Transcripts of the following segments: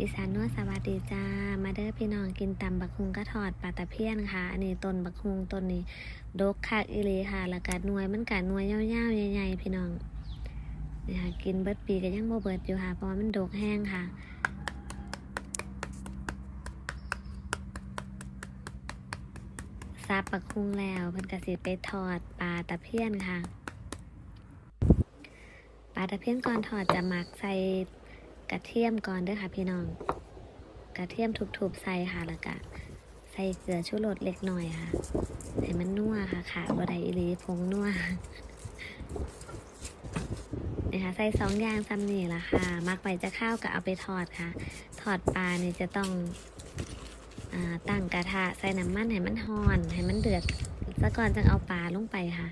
อีสานนวดสวัสดีจ้า มาเด้อพี่น้องกินตำบักฮุงก็ทอดปลาตะเพียนค่ะ อันนี้ต้นบักฮุงต้นนี้ดกคักอีหลีค่ะ แล้วก็หน่วยมันกัหน่วยยาวๆใหญ่ๆพี่น้องนี่ค่ะกินเบิดปีก็ยังบ่เบิดอยู่ค่ะ เพราะว่ามันดกแห้งค่ะซับบักฮุงแล้วเพิ่นก็สิไปทอดปลาตะเพียนค่ะ ปลาตะเพียนก่อนทอดจะหมักใส่ กระเทียมก่อนเด้วยค่ะพี่น้อง กระเทียมทุบๆใส่ค่ะแล้วก็ใส่เกลือชูรสเล็กหน่อยค่ะให้มันนัวค่ะขาดบไดอีหลีผงนัวนะคะใส่สองอย่างซ้ำนี่ละค่ะมักไปจะข้าวก็เอาไปทอดค่ะ ทอดปลาเนี่ยจะต้องอตั้งกระทะใส่น้ำมันให้มันหอน ให้มันเดือดซะก่อนจึงเอาปลาลงไปค่ะ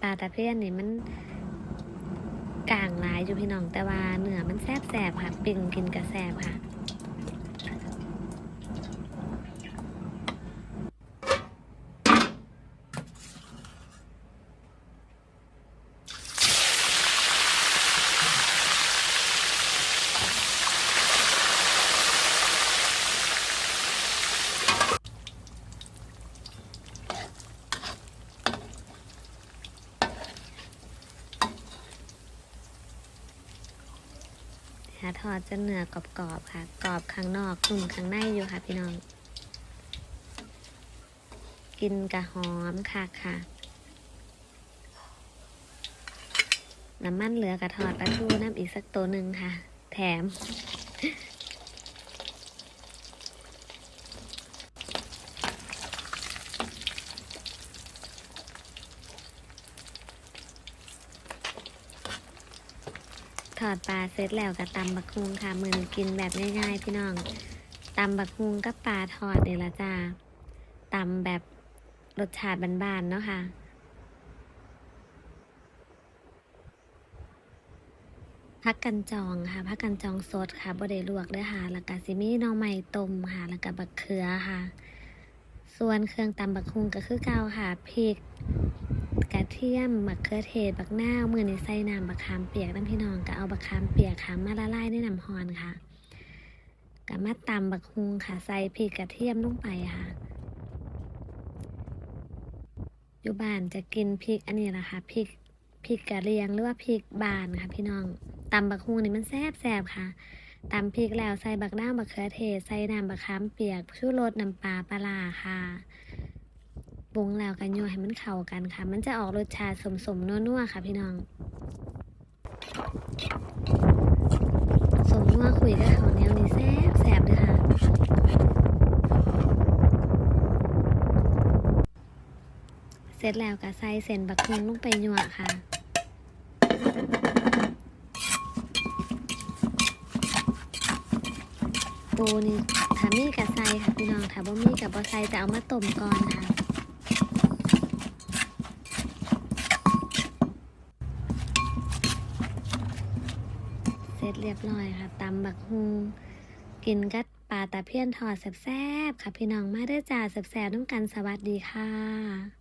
ปลาตะเพียนนี่มันกลางหลายอยู่พี่น้องแต่ว่าเนื้อมันแซบแสบๆค่ะ ปิ่งกินกระแสบค่ะ ทอดจนเนื้อกรอบๆค่ะ กรอบข้างนอกนุ่มข้างในอยู่ค่ะพี่น้อง กินกะหอมค่ะค่ะ น้ำมันเหลือกระทอดปลาทูน้ำอีกสักตัวหนึ่งค่ะ แถม ทอดปลาเสร็จแล้วก็ตำบักฮุงค่ะ มือนกินแบบง่ายๆพี่น้องตำบักฮุงกับปลาทอดเนี่ละจ้าตำแบบรสชาติบานๆเนาะค่ะพักกันจองค่ะพักกันจองสดค่ะบ่ได้ลวกเด้วยค่ะแล้วก็ซิมีน่อไม้ต้มค่ะแล้วก็บักเขือค่ะ ส่วนเครื่องตำบักฮุงก็คือเก่าค่ะพริก กระเทียมมะเขือเทศบักนาวมือนใส่น้ำบักขามเปียกน้ำพี่น้องก็เอาบักขามเปียกค่ะมาละลายในน้ำฮอนค่ะก็มาตำบักฮุงค่ะใส่พริกกระเทียมลงไปค่ะอยู่บ้านจะกินพริกอันนี้แหละค่ะพริกพริกกระเรียงหรือว่าพริกบานค่ะพี่น้องตำบักฮุงนี่มันแซ่บแซ่บค่ะตำพริกแล้วใส่บักน้าบักเขือเทศใส่น้ำบักขามเปียกชูรสน้ำปลาปลาร้าค่ะ รุงแล้วกันยัวให้มันเข้ากันค่ะ มันจะออกรสชาติสมๆนัวๆค่ะ พี่น้องสมนัวคุยกับเขาวเหนียวนี่แซ่บแซ่บเลยค่ะเสร็จแล้วก็ใส่เส้นบักฮุงลงไปยัวค่ะปูนี่ถ้ามีกับใส่ค่ะพี่น้องถ้าบ่มีกับบ่ใส่จะเอามาต้มก่อนค่ะ ร็จเรียบร้อยค่ะตำบักฮุงกินกัดปลาตะเพียนทอดแซ่บๆค่ะพี่น้องมาเด้อจ้าแซ่บๆน้ำกันสวัสดีค่ะ